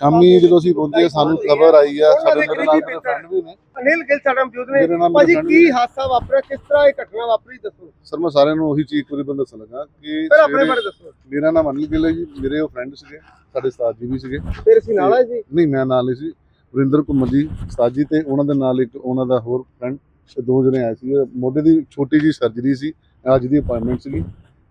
ਸ਼ਾਮੀ ਜਦੋਂ ਅਸੀਂ ਪਹੁੰਚੇ ਸਾਨੂੰ ਖਬਰ ਆਈ ਆ ਸਾਡੇ ਮੇਰੇ ਨਾਲ ਮੇਰੇ ਫਰੈਂਡ ਵੀ ਨੇ। ਅਨਿਲ ਗਿੱਲ ਸਾਡਾ ਮੌਜੂਦ ਨੇ। ਨਾਲ ਭਾਜੀ ਮੇਰੇ ਕੀ ਹਾਦਸਾ ਵਾਪਰਿਆ? ਕਿਸ ਤਰ੍ਹਾਂ ਇਹ ਘਟਨਾ ਵਾਪਰੀ? ਦੱਸੋ। ਸਰ ਮੈਂ ਸਾਰਿਆਂ ਨੂੰ ਉਹੀ ਚੀਜ਼ ਪੂਰੀ ਬੰਦ ਦੱਸਣ ਲੱਗਾ ਕਿ ਫਿਰ ਆਪਣੇ ਬਾਰੇ ਦੱਸੋ। ਮੇਰਾ ਨਾਮ ਅਨਿਲ ਗਿੱਲ ਹੈ ਜੀ। ਮੇਰੇ ਉਹ ਫਰੈਂਡ ਸੀਗੇ ਸਾਡੇ ਉਸਤਾਦ ਜੀ ਵੀ ਸੀਗੇ। ਫਿਰ ਅਸੀਂ ਨਾਲ ਆਏ ਜੀ ਨਹੀਂ ਮੈਂ ਨਾਲ ਨਹੀਂ ਸੀ। ਵਰਿੰਦਰ ਕੁਮਾਰ ਜੀ ਉਸਤਾਦ ਜੀ ਤੇ ਉਹਨਾਂ ਦੇ ਨਾਲ ਇੱਕ ਉਹਨਾਂ ਦਾ ਹੋਰ ਫਰੈਂਡ ਦੋ ਜਣੇ ਆਏ ਸੀ ਮੋਢੇ ਦੀ ਛੋਟੀ ਜੀ ਸਰਜਰੀ ਸੀ ਅੱਜ ਦੀ ਅਪਾਇੰਟਮੈਂਟ ਸੀਗੀ।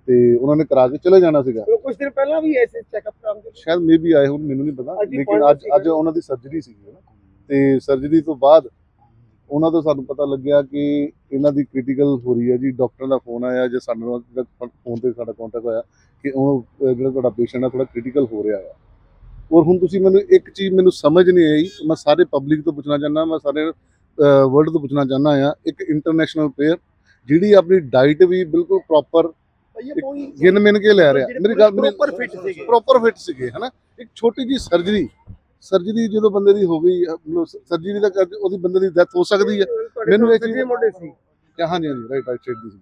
ਤੇ ਉਹਨਾਂ ਨੇ ਕਰਾ ਕੇ ਚਲੇ ਜਾਣਾ ਸੀਗਾ। ਕੁਝ ਦਿਨ ਪਹਿਲਾਂ ਵੀ ਐਸੇ ਚੈੱਕਅਪ ਕਰਾਉਣ ਦੇ ਸ਼ਾਇਦ ਮੇ ਵੀ ਆਏ ਹੋਣ ਮੈਨੂੰ ਨਹੀਂ ਪਤਾ ਲੇਕਿਨ ਅੱਜ ਅੱਜ ਉਹਨਾਂ ਦੀ ਸਰਜਰੀ ਸੀਗੀ ਨਾ? ਤੇ ਸਰਜਰੀ ਤੋਂ ਬਾਅਦ ਉਹਨਾਂ ਤੋਂ ਸਾਨੂੰ ਪਤਾ ਲੱਗਿਆ ਕਿ ਇਹਨਾਂ ਦੀ ਕ੍ਰਿਟੀਕਲ ਹੋ ਰਹੀ ਹੈ ਜੀ। ਡਾਕਟਰ ਦਾ ਫੋਨ ਆਇਆ ਜੇ ਸਾਡੇ ਨਾਲ ਫੋਨ ਤੇ ਸਾਡਾ ਕੰਟੈਕਟ ਹੋਇਆ ਕਿ ਉਹ ਜਿਹੜਾ ਤੁਹਾਡਾ ਪੇਸ਼ੈਂਟ ਹੈ ਥੋੜਾ ਕ੍ਰਿਟੀਕਲ ਹੋ ਰਿਹਾ ਹੈ। ਔਰ ਹੁਣ ਤੁਸੀਂ ਮੈਨੂੰ ਇੱਕ ਚੀਜ਼ ਮੈਨੂੰ ਸਮਝ ਨਹੀਂ ਆਈ। ਮੈਂ ਸਾਰੇ ਪਬਲਿਕ ਤੋਂ ਪੁੱਛਣਾ ਚਾਹੁੰਦਾ ਮੈਂ ਸਾਰੇ ਵਰਲਡ ਤੋਂ ਪੁੱਛਣਾ ਚਾਹੁੰਦਾ ਆ ਇੱਕ ਇੰਟਰਨੈਸ਼ਨਲ ਪਲੇਅਰ ਜਿਹੜੀ ਆਪਣੀ ਡਾਈਟ ਵੀ ਬਿਲਕੁਲ ਪ੍ਰੋਪਰ ਗਿਣ ਮਿਣ ਕੇ ਲੈ ਰਿਹਾ। ਮੇਰੀ ਗੱਲ ਪ੍ਰੋਪਰ ਫਿਟ ਸੀਗੇ। ਪ੍ਰੋਪਰ ਫਿਟ ਸੀਗੇ ਹਨਾ? ਇੱਕ ਛੋਟੀ ਜੀ ਸਰਜਰੀ ਸਰਜਰੀ ਜਦੋਂ ਬੰਦੇ ਦੀ ਹੋ ਗਈ ਸਰਜਰੀ ਦਾ ਕਰਕੇ ਉਹਦੀ ਬੰਦੇ ਦੀ ਡੈਥ ਹੋ ਸਕਦੀ ਹੈ। ਮੈਨੂੰ ਇਹ ਚੀਜ਼- ਮੋਢੇ ਸੀ? ਹਾਂਜੀ ਹਾਂਜੀ ਰਾਈਟ ਰਾਈਟ ਸਾਈਡ ਦੀ ਸੀ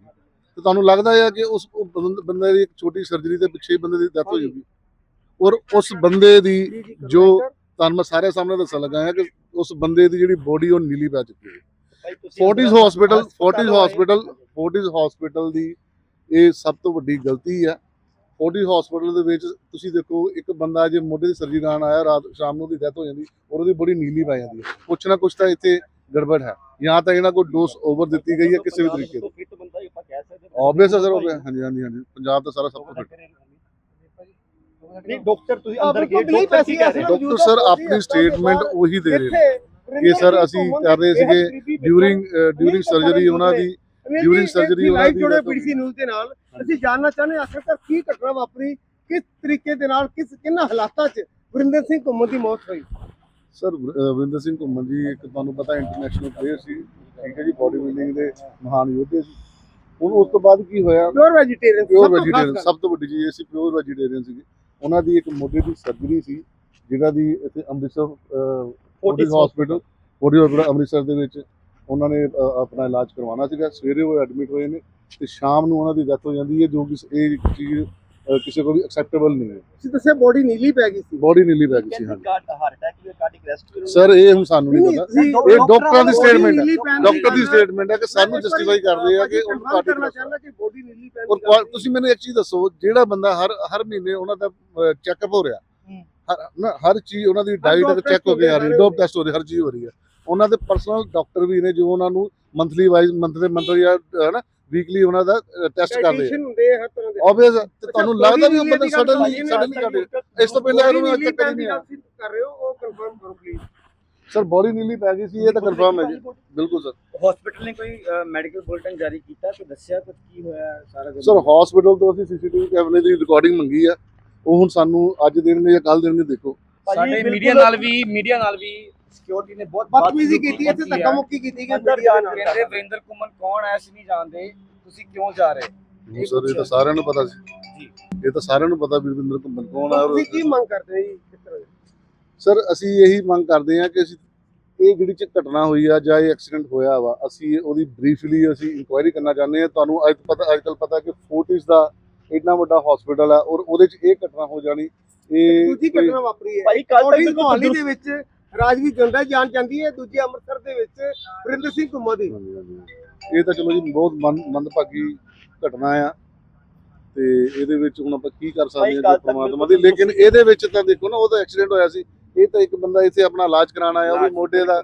ਤੇ ਤੁਹਾਨੂੰ ਲੱਗਦਾ ਹੈ ਕਿ ਉਸ ਬੰਦ- ਦੀ ਇੱਕ ਛੋਟੀ ਸਰਜਰੀ ਦੇ ਪਿੱਛੇ ਬੰਦੇ ਦੀ ਡੈਥ ਹੋ ਜਾਊਗੀ। ਔਰ ਉਸ ਬੰਦੇ ਦੀ ਜੀ, ਤੁਹਾਨੂੰ ਮੈਂ ਸਾਰੇ ਸਾਹਮਣੇ ਦੱਸਣ ਲੱਗਾ ਹਾਂ ਕਿ ਉਸ ਬੰਦੇ ਦੀ ਜਿਹੜੀ ਬੋਡੀ ਉਹ ਨੀਲੀ ਪੈ ਚੁੱਕੀ ਹੈ। Fortis hospital Fortis hospital Fortis hospital ਦੀ ਇਹ ਸਭ ਤੋਂ ਵੱਡੀ ਗਲਤੀ ਹੈ। ਫੋਰਟਿਸ ਹਸਪੀਟਲ ਦੇ ਵਿੱਚ ਤੁਸੀਂ ਦੇਖੋ ਇੱਕ ਬੰਦਾ ਜੇ ਮੋਢੇ ਦੀ ਸਰਜਰੀ ਕਰਾਉਣ ਆਇਆ ਰਾਤ ਸ਼ਾਮ ਨੂੰ ਉਹਦੀ ਡੈਥ ਹੋ ਜਾਂਦੀ ਔਰ ਉਹਦੀ ਬੋਡੀ ਨੀਲੀ ਪੈ ਜਾਂਦੀ ਹੈ। ਕੁਛ ਨਾ ਕੁਛ ਤਾਂ ਇੱਥੇ ਗੜਬੜ ਹੈ। ਜਾਂ ਤਾਂ ਇਹਨਾਂ ਕੋਲ ਡੋਸ ਓਵਰ ਦਿੱਤੀ ਗਈ ਹੈ ਕਿਸੇ ਵੀ ਤਰੀਕੇ ਦੀ। ਫਿੱਟ ਬੰਦਾ ਹੀ ਆਪਾਂ ਕਹਿ ਸਕਦੇ ਆਬਵੀਅਸ ਅਸਰ ਹੋ ਗਿਆ ਹਾਂਜੀ ਹਾਂਜੀ ਹਾਂਜੀ। ਪੰਜਾਬ ਦਾ ਸਾਰਾ ਸਭ ਤੋਂ ਫਿੱਟ। ਨਹੀਂ ਡਾਕਟਰ ਤੁਸੀਂ ਅੰਦਰ ਗਏ ਡਾਕਟਰ ਕੀ ਕਹਿ ਰਹੇ ਡਾਕਟਰ ਸਰ ਆਪਣੀ ਸਟੇਟਮੈਂਟ ਉਹੀ ਦੇ ਰਹੇ ਨੇ ਕਿ ਸਰ ਅਸੀਂ ਕਰ ਰਹੇ ਸੀਗੇ ਡਿਊਰਿੰਗ ਡਿਊਰਿੰਗ ਸਰਜਰੀ ਉਹਨਾਂ ਦੀ during surgery ਉਹਨਾਂ ਦੀ ਜੁੜੇ ਪੀਡੀਸੀ ਨਿਊਜ਼ ਦੇ ਨਾਲ। ਅਸੀਂ ਜਾਨਣਾ ਚਾਹੁੰਦੇ ਹਾਂ ਆਖਿਰਕਾਰ ਕੀ ਘਟਨਾ ਵਾਪਰੀ ਕਿਸ ਤਰੀਕੇ ਦੇ ਨਾਲ ਕਿਸ ਕਿੰਨਾ ਹਾਲਾਤਾਂ 'ਚ ਵਰਿੰਦਰ ਸਿੰਘ ਘੁੰਮਣ ਦੀ ਮੌਤ ਹੋਈ? ਸਰ ਵਰਿੰਦਰ ਸਿੰਘ ਘੁੰਮਣ ਜੀ ਇੱਕ ਤੁਹਾਨੂੰ ਪਤਾ ਇੰਟਰਨੈਸ਼ਨਲ ਪਲੇਅਰ ਸੀ ਠੀਕ ਹੈ ਜੀ ਬਾਡੀ ਬਿਲਡਿੰਗ ਦੇ ਮਹਾਨ ਯੋਧੇ ਸੀ। ਹੁਣ ਉਸ ਤੋਂ ਬਾਅਦ ਕੀ ਹੋਇਆ? ਪਿਓਰ ਵੈਜੀਟੇਰੀਅਨ ਪਿਓਰ ਵੈਜੀਟੇਰੀਅਨ ਸਭ ਤੋਂ ਵੱਡੀ ਚੀਜ਼ ਇਹ ਸੀ ਪਿਓਰ ਵੈਜੀਟੇਰੀਅਨ ਸੀਗੇ। ਉਹਨਾਂ ਦੀ ਇੱਕ ਮੋਢੇ ਦੀ ਸਰਜਰੀ ਸੀ ਜਿਹੜਾ ਦੀ ਇੱਥੇ Amritsar Fortis hospital Fortis hospital Amritsar ਦੇ ਵਿੱਚ ਉਹਨਾਂ ਨੇ ਆਪਣਾ ਇਲਾਜ ਕਰਵਾਉਣਾ ਸੀਗਾ। ਸਵੇਰੇ ਉਹ ਐਡਮਿਟ ਹੋਏ ਨੇ ਤੇ ਸ਼ਾਮ ਨੂੰ ਉਹਨਾਂ ਦੀ ਡੈਥ ਹੋ ਜਾਂਦੀ ਹੈ ਜੋ ਕਿ ਇਹ ਚੀਜ਼ ਕਿਸੇ ਕੋਲ ਵੀ ਐਕਸੈਪਟੇਬਲ ਨਹੀਂ ਹੈ। ਤੁਸੀਂ ਦੱਸਿਆ ਬੋਡੀ ਨੀਲੀ ਪੈ ਗਈ ਸੀ। ਬੋਡੀ ਨੀਲੀ ਪੈ ਗਈ ਸੀ ਹਾਰਟ ਅਟੈਕ ਕਾਰਡਿਕ ਅਰੈਸਟ ਵੀ ਸਰ ਇਹ ਹੁਣ ਸਾਨੂੰ ਨਹੀਂ ਪਤਾ। ਇਹ ਡਾਕਟਰਾਂ ਦੀ ਸਟੇਟਮੈਂਟ ਹੈ। ਡਾਕਟਰ ਦੀ ਸਟੇਟਮੈਂਟ ਹੈ। ਕਿ ਸਾਨੂੰ ਜਸਟੀਫਾਈ ਕਰਦੇ ਆ ਕਿ ਉਹ confirm ਕਰਨਾ ਚਾਹੁੰਦਾ ਕਿ ਬੋਡੀ ਨੀਲੀ ਔਰ ਕੁਆ- ਤੁਸੀਂ ਮੈਨੂੰ ਇੱਕ ਚੀਜ਼ ਦੱਸੋ ਜਿਹੜਾ ਬੰਦਾ ਹਰ ਹਰ ਮਹੀਨੇ ਉਹਨਾਂ ਦਾ ਚੈੱਕਅਪ ਹੋ ਰਿਹਾ ਹੂੰ। ਹਰ ਚੀਜ਼ ਉਹਨਾਂ ਦੀ ਡਾਈਟ ਚੈੱਕ ਹੋ ਕੇ ਆ ਹੋ ਰਹੀ ਰਹੇ ਡੋਪ ਟੈਸਟ ਹੋ ਰਹੀ ਹਰ ਚੀਜ਼ ਹੋ ਰਹੀ ਹੈ। ਉਹਨਾਂ ਦੇ ਪਰਸਨਲ ਡਾਕਟਰ ਵੀ ਨੇ ਜੋ ਉਹਨਾਂ ਨੂੰ ਮੰਥਲੀ ਵਾਈਜ਼ ਮੰਥਲੀ ਮੰਥਲੀ ਜਾਂ ਹੈ ਨਾ ਵੀਕਲੀ ਉਹਨਾਂ ਦਾ ਟੈਸਟ ਕਰਦੇ ਆ। Dietitian ਹੁੰਦੇ ਆ ਹਰ ਤਰ੍ਹਾਂ ਦੇ। ਆਬਵੀਅਸ ਤੇ ਤੁਹਾਨੂੰ ਲੱਗਦਾ ਵੀ ਉਹ ਬੰਦਾ ਦੀ ਸਡਨਲੀ ਸਡਨਲੀ ਕਰਦੇ ਇਸ ਤੋਂ ਪਹਿਲਾਂ ਉਹਨੂੰ ਅੱਜ ਤੱਕ ਦੀ ਨਹੀਂ ਕਰ ਰਹੇ ਹੋ ਉਹ ਕਨਫਰਮ ਕਰੋ ਪਲੀਜ਼ ਸਰ ਬੋਡੀ ਨੀਲੀ ਪੈ ਗਈ ਸੀ ਇਹ ਤਾਂ ਕਨਫਰਮ ਹੈ ਜੀ। ਬਿਲਕੁਲ ਸਰ ਹਸਪੀਟਲ ਨੇ ਕੋਈ ਮੈਡੀਕਲ ਬੁਲੇਟਿਨ ਜਾਰੀ ਕੀਤਾ? ਕੋਈ ਦੱਸਿਆ ਕੁਝ ਕੀ ਹੋਇਆ ਸਾਰਾ ਕੁਝ ਸਰ ਹਸਪੀਟਲ ਤੋਂ ਅਸੀਂ ਸੀਸੀਟੀਵੀ ਕੈਮਰੇ ਦੀ ਰਿਕਾਰਡਿੰਗ ਮੰਗੀ ਆ। ਉਹ ਹੁਣ ਸਾਨੂੰ ਅੱਜ ਦੇਣਗੇ ਜਾਂ ਕੱਲ ਦੇਣਗੇ ਦੇਖੋ। ਸਾਡੇ ਮੀਡੀਆ ਨਾਲ ਵੀ ਮੀਡੀਆ ਨਾਲ ਵੀ ਸਿਕਿਉਰਿਟੀ ਨੇ ਬਹੁਤ ਬਦਤਮੀਜ਼ੀ ਕੀਤੀ ਹੈ ਤੇ ਧੱਕਾ ਮੁੱਕੀ ਕੀਤੀ ਗਈ ਜਾਣ ਨਾਲ। ਕਹਿੰਦੇ ਵਰਿੰਦਰ ਕੁਮਨ ਕੌਣ ਹੈ? ਅਸੀਂ ਨਹੀਂ ਜਾਣਦੇ। ਤੁਸੀਂ ਕਿਉਂ ਜਾ ਰਹੇ? ਹੁਣ ਸਰ ਇਹ ਤਾਂ ਸਾਰਿਆਂ ਨੂੰ ਪਤਾ ਸੀ। ਇਹ ਤਾਂ ਸਾਰਿਆਂ ਨੂੰ ਪਤਾ ਵੀ ਰਵਿੰਦਰ ਘੁੰਮਣ ਕੌਣ ਆ ਔਰ ਤੁਸੀਂ ਕੀ ਮੰਗ ਕਰਦੇ ਹੋ ਜੀ ਕਿਸ ਤਰ੍ਹਾਂ ਦੀ? ਸਰ ਅਸੀਂ ਇਹੀ ਮੰਗ ਕਰਦੇ ਹਾਂ ਕਿ ਅਸੀਂ ਇਹ ਜਿਹੜੀ ਚ ਘਟਨਾ ਹੋਈ ਆ ਜਾਂ ਇਹ ਐਕਸੀਡੈਂਟ ਹੋਇਆ ਵਾ ਅਸੀਂ ਉਹਦੀ ਬਰੀਫਲੀ ਅਸੀਂ ਇਨਕੁਆਇਰੀ ਕਰਨਾ ਚਾਹੁੰਦੇ ਹਾਂ। ਤੁਹਾਨੂੰ ਅੱਜ ਪਤਾ ਅੱਜ ਕੱਲ ਪਤਾ ਕਿ ਫੋਰਟਿਸ ਦਾ ਇੰਨਾ ਵੱਡਾ ਹਸਪੀਟਲ ਆ ਔਰ ਉਹਦੇ ਚ ਇਹ ਘਟਨਾ ਹੋ ਜਾਣੀ। ਇਹ ਦੂਜੀ ਘਟਨਾ ਵਾਪਰੀ ਹੈ। ਭਾਈ ਕੱਲ ਤੱਕ ਦੇ ਵਿੱਚ ਰਾਜਵੀਰ ਜੰਦਾ ਜਾਣ ਜਾਂਦੀ ਹੈ ਦੂਜੀ ਅੰਮ੍ਰਿਤਸਰ ਦੇ ਵਿੱਚ ਵਰਿੰਦਰ ਸਿੰਘ ਘੁੰਮਾ ਦੀ। ਇਹ ਤਾਂ ਚਲੋ ਜੀ ਬਹੁਤ ਮੰਦ ਮੰਦਭਾਗੀ ਘਟਨਾ ਆ। ਤੇ ਇਹਦੇ ਵਿੱਚ ਹੁਣ ਆਪਾਂ ਕੀ ਕਰ ਸਕਦੇ ਹਾਂ ਪ੍ਰਮਾਤਮਾ ਬਿਲਕੁਲ ਦੀ। ਲੇਕਿਨ ਇਹਦੇ ਵਿੱਚ ਤਾਂ ਦੇਖੋ ਨਾ ਉਹ ਤਾਂ ਐਕਸੀਡੈਂਟ ਹੋਇਆ ਸੀ। ਇਹ ਤਾਂ ਇੱਕ ਬੰਦਾ ਇੱਥੇ ਆਪਣਾ ਇਲਾਜ ਕਰਾਉਣ ਆਇਆ ਉਹ ਵੀ ਮੋਢੇ ਦਾ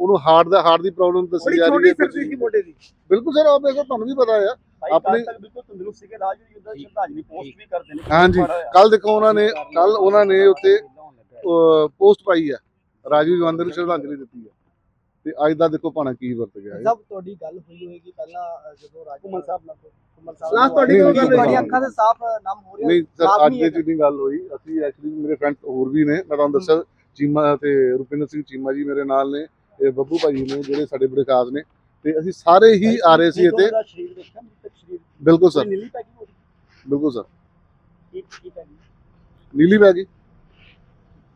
ਉਹਨੂੰ ਹਾਰਟ ਦਾ ਹਾਰਟ ਦੀ ਪ੍ਰੋਬਲਮ ਦੱਸੀ ਜਾ ਰਹੀ ਹੈ ਸੀ ਮੋਢੇ ਦੀ। ਬਿਲਕੁਲ ਸਰ ਆਪ ਦੇਖੋ ਤੁਹਾਨੂੰ ਵੀ ਪਤਾ ਆ। ਆਪਣੇ- ਕੱਲ ਤੱਕ ਬਿਲਕੁਲ ਤੰਦਰੁਸਤ ਸੀਗੇ ਰਾਜ ਵੀ ਉਧਰ ਸ਼ਰਧਾਂਜਲੀ ਪੋਸਟ ਵੀ ਕਰਦੇ ਨੇ। ਹਾਂਜੀ। ਕੱਲ ਦੇਖੋ ਉਹਨਾਂ ਨੇ ਕੱਲ ਉਹਨਾਂ ਨੇ ਉੱਤੇ ਪੋਸਟ ਪਾਈ ਆ। ਰਾਜੀਵ ਗਾਂਧੀ ਨੂੰ ਸ਼ਰਧਾਂਜਲੀ ਦਿੱਤੀ ਹੈ। ਤੇ ਅੱਜ ਦਾ ਦੇਖੋ ਭਾਣਾ ਕੀ ਵਰਤ ਗਿਆ ਹੈ। ਸਭ ਤੁਹਾਡੀ ਗੱਲ ਹੋਈ ਹੋਏਗੀ। ਪਹਿਲਾਂ ਜਦੋਂ ਰਾਜ ਘੁੰਮਣ ਸਾਹਿਬ ਨਾਲ ਘੁੰਮਣ ਸਾਹਿਬ Last ਤੁਹਾਡੀ ਗੱਲ ਤੁਹਾਡੀ ਹੋਈ। ਤੁਹਾਡੀ ਅੱਖਾਂ ਦੇ ਸਾਫ਼ ਨਾਮ ਹੋ ਰਿਹਾ। ਨਹੀਂ ਸਰ ਲਾਜ਼ਮੀ ਅੱਜ ਦੇ ਹੈ। ਚ ਨਹੀਂ ਗੱਲ ਹੋਈ ਅਸੀਂ ਐਕਚੁਅਲੀ ਮੇਰੇ ਫਰੈਂਡ ਹੋਰ ਵੀ ਨੇ। ਮੈਂ ਤੁਹਾਨੂੰ ਦੱਸਿਆ ਚੀਮਾ ਤੇ ਰੁਪਿੰਦਰ ਸਿੰਘ ਚੀਮਾ ਜੀ ਮੇਰੇ ਨਾਲ ਨੇ ਇਹ ਬੱਬੂ ਭਾਜੀ ਨੇ ਜਿਹੜੇ ਸਾਡੇ ਬੜੇ ਖਾਸ ਨੇ। ਤੇ ਅਸੀਂ ਸਾਰੇ ਹੀ ਆ ਰਹੇ ਸੀ ਇੱਥੇ। ਬਿਲਕੁਲ ਸਰ। ਬਿਲਕੁਲ ਸਰ। ਪੈ ਗਈ? ਨੀਲੀ ਪੈ ਗਈ।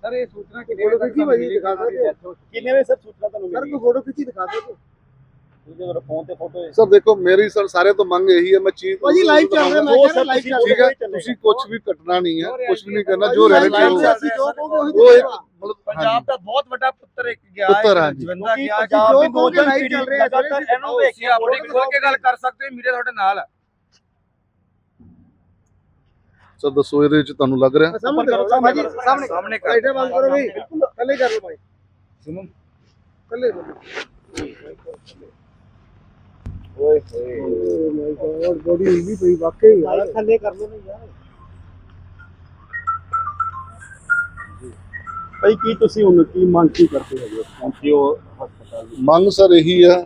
ਸਰ ਇਹ ਸੂਚਨਾ ਫੋਟੋ ਖਿੱਚੀ ਭਾਜੀ ਦਿਖਾ ਸਕਦੇ ਹੋ ਕਿੰਨੇ ਵਜੇ ਸਰ ਸੂਚਨਾ ਤੁਹਾਨੂੰ ਸਰ ਕੋਈ ਫੋਟੋ ਖਿੱਚੀ ਦਿਖਾ ਸਕਦੇ ਹੋ ਜਦੋਂ ਫੋਨ ਤੇ ਫੋਟੋ ਸਰ ਦੇਖੋ ਮੇਰੀ ਸਰ ਸਾਰੇ ਤੋਂ ਮੰਗ ਇਹੀ ਹੈ ਮੈਂ ਚੀਜ਼ ਭਾਜੀ ਲਾਈਵ ਚੱਲ ਰਿਹਾ ਮੈਂ ਕਿਹਾ ਲਾਈਵ ਚੱਲ ਠੀਕ ਰਿਹਾ। ਹੈ ਤੁਸੀਂ ਕੁਝ ਵੀ ਕੱਟਣਾ ਨਹੀਂ ਹੈ ਕੁਝ ਵੀ ਨਹੀਂ ਕਰਨਾ ਜੋ ਉਹੀ ਇੱਕ ਪੰਜਾਬ। ਦਾ ਬਹੁਤ ਵੱਡਾ ਪੁੱਤਰ ਇੱਕ ਗਿਆ ਪੁੱਤਰ, ਹਾਂਜੀ। ਜਵੰਦਾ ਗਿਆ ਪੰਜਾਬ ਦੀ ਲਗਾਤਾਰ ਇਹਨੂੰ ਵੇਖ ਕੇ ਆਪਣੀ ਖੋਲ ਕੇ ਗੱਲ ਕਰ ਸਕਦੇ ਹੋ ਮੀਡੀਆ ਤੁਹਾਡੇ ਨਾਲ ਹੈ ਸਰ ਦੱਸੋ ਇਹਦੇ ਵਿੱਚ ਤੁਹਾਨੂੰ ਲੱਗ ਰਿਹਾ? ਸਾਹਮਣੇ ਕਰੋ, ਸਾਹਮਣੇ ਕਰੋ, ਸਾਹਮਣੇ ਸਾਹਮਣੇ ਕਰ। ਲਾਈਟਾਂ ਬੰਦ ਕਰੋ ਬਈ ਥੱਲੇ ਕਰ ਲਓ ਭਾਈ। ਸੁਣੋ ਥੱਲੇ ਕਰੋ ਓਏ ਹੋਏ ਮਾਈ ਗॉड ਬੋਡੀ ਹਿੱਲੀ ਪਈ ਵਾਕਈ ਯਾਰ ਥੱਲੇ ਕਰ ਲਓ ਨਾ ਯਾਰ। ਭਾਈ ਕੀ ਤੁਸੀਂ ਹੁਣ ਕੀ ਮੰਗ ਕੀ ਕਰਦੇ ਹੋ? ਹਸਪਤਾਲ ਮੰਗ ਸਰ ਇਹੀ ਆ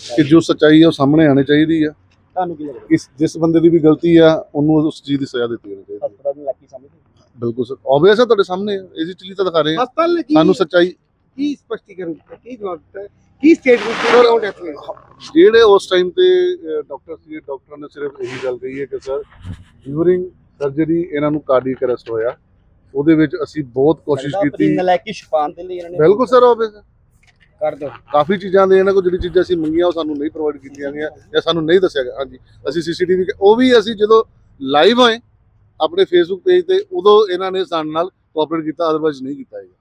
ਕਿ ਜੋ ਸੱਚਾਈ ਹੈ ਉਹ ਸਾਹਮਣੇ ਆਣੀ ਚਾਹੀਦੀ ਆ ਤੁਹਾਨੂੰ ਕੀ ਲੱਗਦਾ? ਇਸ ਜਿਸ ਬੰਦੇ ਦੀ ਵੀ ਗਲਤੀ ਆ ਉਹਨੂੰ ਉਸ ਚੀਜ਼ ਦੀ ਸਜ਼ਾ ਦਿੱਤੀ ਜਾਣੀ ਚਾਹੀਦੀ ਹੈ। ਹਸਪਤਾਲ ਨੂੰ ਲੱਕੀ ਸਮਝਦੇ ਬਿਲਕੁਲ ਸਰ ਆਬਵੀਅਸ ਹੈ ਤੁਹਾਡੇ ਸਾਹਮਣੇ ਇਸੇ ਚੀਜ਼ ਤਾਂ ਦਿਖਾ ਰਹੇ ਆ। ਹਸਪਤਾਲ ਨੇ ਕੀ ਸਾਨੂੰ ਸੱਚਾਈ ਕੀ ਸਪਸ਼ਟੀਕਰਨ ਦਿੱਤਾ? ਕੀ ਜਵਾਬ ਦਿੱਤਾ? ਕੀ ਸਟੇਟਮੈਂਟ ਦਿੱਤੀ? ਕਿਉਂ ਡੈਥ ਜਿਹੜੇ ਉਸ ਟਾਈਮ ਤੇ ਡਾਕਟਰ ਸੀ ਡਾਕਟਰਾਂ ਨੇ ਸਿਰਫ ਇਹੀ ਗੱਲ ਕਹੀ ਹੈ ਕਿ ਸਰ ਡਿਊਰਿੰਗ ਸਰਜਰੀ ਇਹਨਾਂ ਨੂੰ ਕਾਰਡੀਅਕ ਅਰੈਸਟ ਹੋਇਆ। ਉਹਦੇ ਵਿੱਚ ਅਸੀਂ ਬਹੁਤ ਕੋਸ਼ਿਸ਼ ਕੀਤੀ। ਨਲਾਇਕੀ ਛੁਪਾਉਣ ਦੇ ਲਈ ਇਹਨਾਂ ਨੇ ਬਿਲਕੁਲ ਸਰ ਆਬਵੀਅਸ ਕਰ ਦੋ ਕਾਫੀ ਚੀਜ਼ਾਂ ਦੇ ਇਹਨਾਂ ਕੋਲ ਜਿਹੜੀ ਚੀਜ਼ਾਂ ਅਸੀਂ ਮੰਗੀਆਂ ਉਹ ਸਾਨੂੰ ਨਹੀਂ ਪ੍ਰੋਵਾਈਡ ਕੀਤੀਆਂ ਗਈਆਂ ਜਾਂ ਸਾਨੂੰ ਨਹੀਂ ਦੱਸਿਆ ਗਿਆ। ਹਾਂਜੀ ਅਸੀਂ ਸੀਸੀਟੀਵੀ ਉਹ ਵੀ ਅਸੀਂ ਜਦੋਂ ਲਾਈਵ ਹੋਏ ਆਪਣੇ ਫੇਸਬੁੱਕ ਪੇਜ ਤੇ ਉਦੋਂ ਇਹਨਾਂ ਨੇ ਸਾਡੇ ਨਾਲ ਕੋਆਪਰੇਟ ਕੀਤਾ ਅਦਰਵਾਈਜ਼ ਨਹੀਂ ਕੀਤਾ ਹੈਗਾ।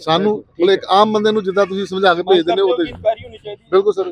ਸਾਨੂੰ ਮਤਲਬ ਇੱਕ ਆਮ ਬੰਦੇ ਨੂੰ ਜਿੱਦਾਂ ਤੁਸੀਂ ਸਮਝਾ ਕੇ ਭੇਜ ਦਿੰਦੇ ਹੋ ਉਹ ਤੇ ਬਿਲਕੁਲ ਸਰ